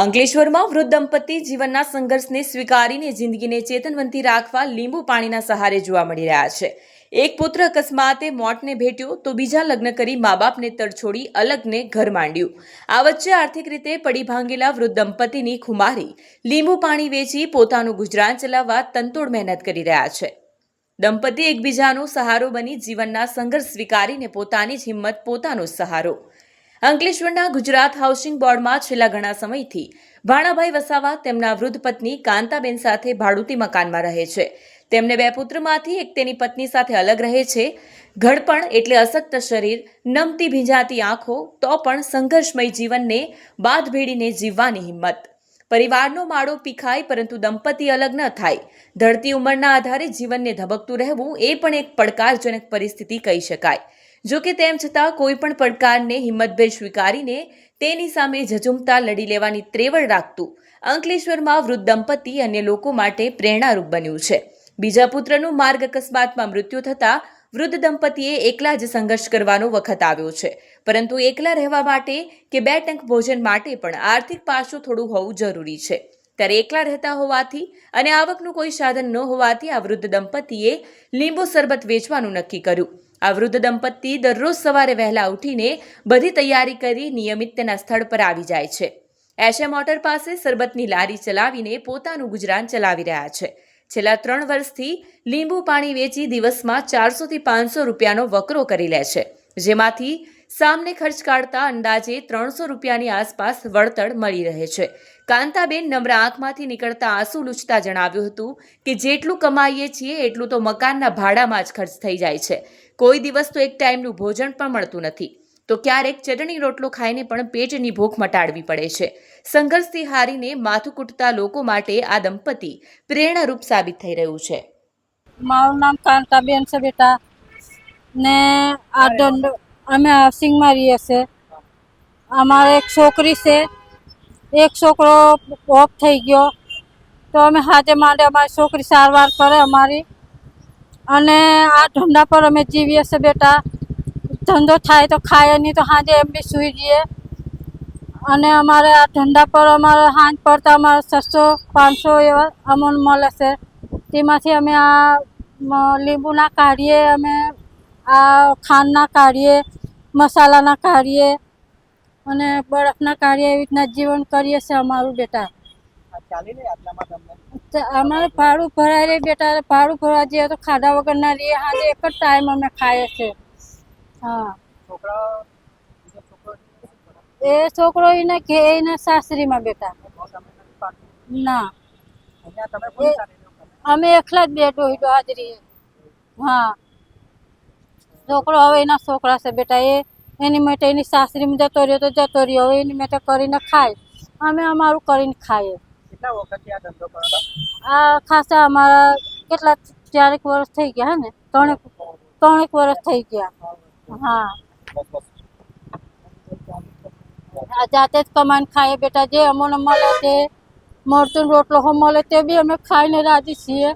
અંકલેશ્વરમાં વૃદ્ધ દંપતી જીવનના સંઘર્ષને સ્વીકારીને જિંદગીને ચેતનવંતી રાખવા લીંબુ પાણીના સહારે જોવા મળી રહ્યા છે. એક પુત્ર અકસ્માતે મોતને ભેટ્યો તો બીજા લગ્ન કરી મા બાપને તરછોડી અલગને ઘર માંડ્યું. આ વચ્ચે આર્થિક રીતે પડી ભાંગેલા વૃદ્ધ દંપતીની ખુમારી. લીંબુ પાણી વેચી પોતાનું ગુજરાન ચલાવવા તનતોડ મહેનત કરી રહ્યા છે. દંપતી એકબીજાનો સહારો બની જીવનના સંઘર્ષ સ્વીકારીને પોતાની જ હિંમત પોતાનો સહારો. અંકલેશ્વરના ગુજરાત હાઉસિંગ બોર્ડમાં છેલ્લા ઘણા સમયથી ભાણાભાઈ વસાવા તેમના વૃદ્ધ પત્ની કાંતાબેન સાથે ભાડુતી મકાનમાં રહે છે. તેમને બે પુત્રમાંથી એક તેની પત્ની સાથે અલગ રહે છે. ઘડપણ એટલે અશક્ત શરીર, નમતી ભીંજાતી આંખો, તો પણ સંઘર્ષમય જીવનને બાદ ભેડીને જીવવાની હિંમત. પરિવારનો માળો પીખાય, પરંતુ દંપતી અલગ ન થાય. ધરતી ઉંમરના આધારે જીવનને ધબકતું રહેવું એ પણ એક પડકારજનક પરિસ્થિતિ કહી શકાય. જો કે તેમ છતાં કોઈ પણ પડકારને હિંમતભેર સ્વીકારીને તેની સામે ઝઝુમતા લડી લેવાની ત્રેવડ રાખતું અંકલેશ્વરમાં વૃદ્ધ દંપતી અને લોકો માટે પ્રેરણારૂપ બન્યું છે. બીજા પુત્રનું માર્ગ અકસ્માતમાં મૃત્યુ થતાં વૃદ્ધ દંપતીએ એકલા જ સંઘર્ષ કરવાનો વખત આવ્યો છે. પરંતુ એકલા રહેવા માટે કે બે ટંક ભોજન માટે પણ આર્થિક પાસું થોડું હોવું જરૂરી છે. ત્યારે એકલા રહેતા હોવાથી અને આવકનું કોઈ સાધન ન હોવાથી આ વૃદ્ધ દંપતીએ લીંબુ શરબત વેચવાનું નક્કી કર્યું. આ વૃદ્ધ દંપતી દરરોજ સવારે વહેલા ઉઠીને બધી તૈયારી કરી નિયમિત તેના સ્થળ પર આવી જાય છે. એશે મોટર પાસે શરબતની લારી ચલાવીને પોતાનું ગુજરાન ચલાવી રહ્યા છે. છેલ્લા ત્રણ વર્ષથી લીંબુ પાણી વેચી દિવસમાં ચારસોથી પાંચસો રૂપિયાનો વકરો કરી લે છે. જેમાંથી સામને ખર્ચ કાઢતા અંદાજે ત્રણસો રૂપિયાની આસપાસ વળતર મળી રહે છે. કાંતાબેન નમ્ર આંખમાંથી નીકળતા આંસુ લૂછતા જણાવ્યું હતું કે જેટલું કમાઈએ છીએ એટલું તો મકાનના ભાડામાં જ ખર્ચ થઈ જાય છે. કોઈ દિવસ તો એક ટાઈમનું ભોજન પણ મળતું નથી. તો ક્યારેક ચટણી રોટલો ખાઈને પણ પેટની ભૂખ મટાડવી પડે છે. સંઘર્ષથી હારીને માથું કૂટતા લોકો માટે આ દંપતી પ્રેરણારૂપ સાબિત થઈ રહ્યું છે. મારું નામ કાંતાબેન છે બેટા. ને આ દંડ અમે હાઉસિંગમાં રહીએ છીએ. અમારે એક છોકરી છે. એક છોકરો ઓફ થઈ ગયો. તો અમે હાથે માટે અમારી છોકરી સારવાર કરે અમારી. અને આ ધંધા પર અમે જીવીએ છીએ બેટા. ધંધો થાય તો ખાય, નહીં તો સાંજે એમ બી સૂઈ જઈએ. અને અમારે આ ધંધા પર અમારે સાંજ પડતા અમારે છસો, પાંચસો એવા અમોન મળે છે. તેમાંથી અમે આ લીંબુના કાઢીએ, અમે આ ખાંડના કાઢીએ મસાલાના કાઢીએ અને બરફના કાઢીએ એવી રીતના જીવન કરીએ છીએ અમારું બેટા. અમારે ભાડું ભરાય રહી બેટા ભાડું ભરવા જઈએ તો ખાધા વગર ના રહીએ આજે એક જ ટાઈમ અમે ખાઈએ છીએ. હા. એ છોકરો એને કે એને સાસરીમાં બેટા. ના. અમે એકલા જ બેઠો હાજરી હા. છોકરો હવે એના છોકરા છે બેટા એ એની માટે એની સાસરીમાં જતો રહ્યો તો જતો રહ્યો હવે એની માટે કરીને ખાય. અમે અમારું કરીને ખાઈએ. આ ખાસા અમારા કેટલા ચારેક વર્ષ થઈ ગયા હે ને? ત્રણેક ત્રણેક વર્ષ થઈ ગયા. હા. આ જાતે જ કમાઈને ખાઈએ બેટા જે અમને મળે તે મળતું રોટલો મળે તે બી અમે ખાઈને રાજી છીએ.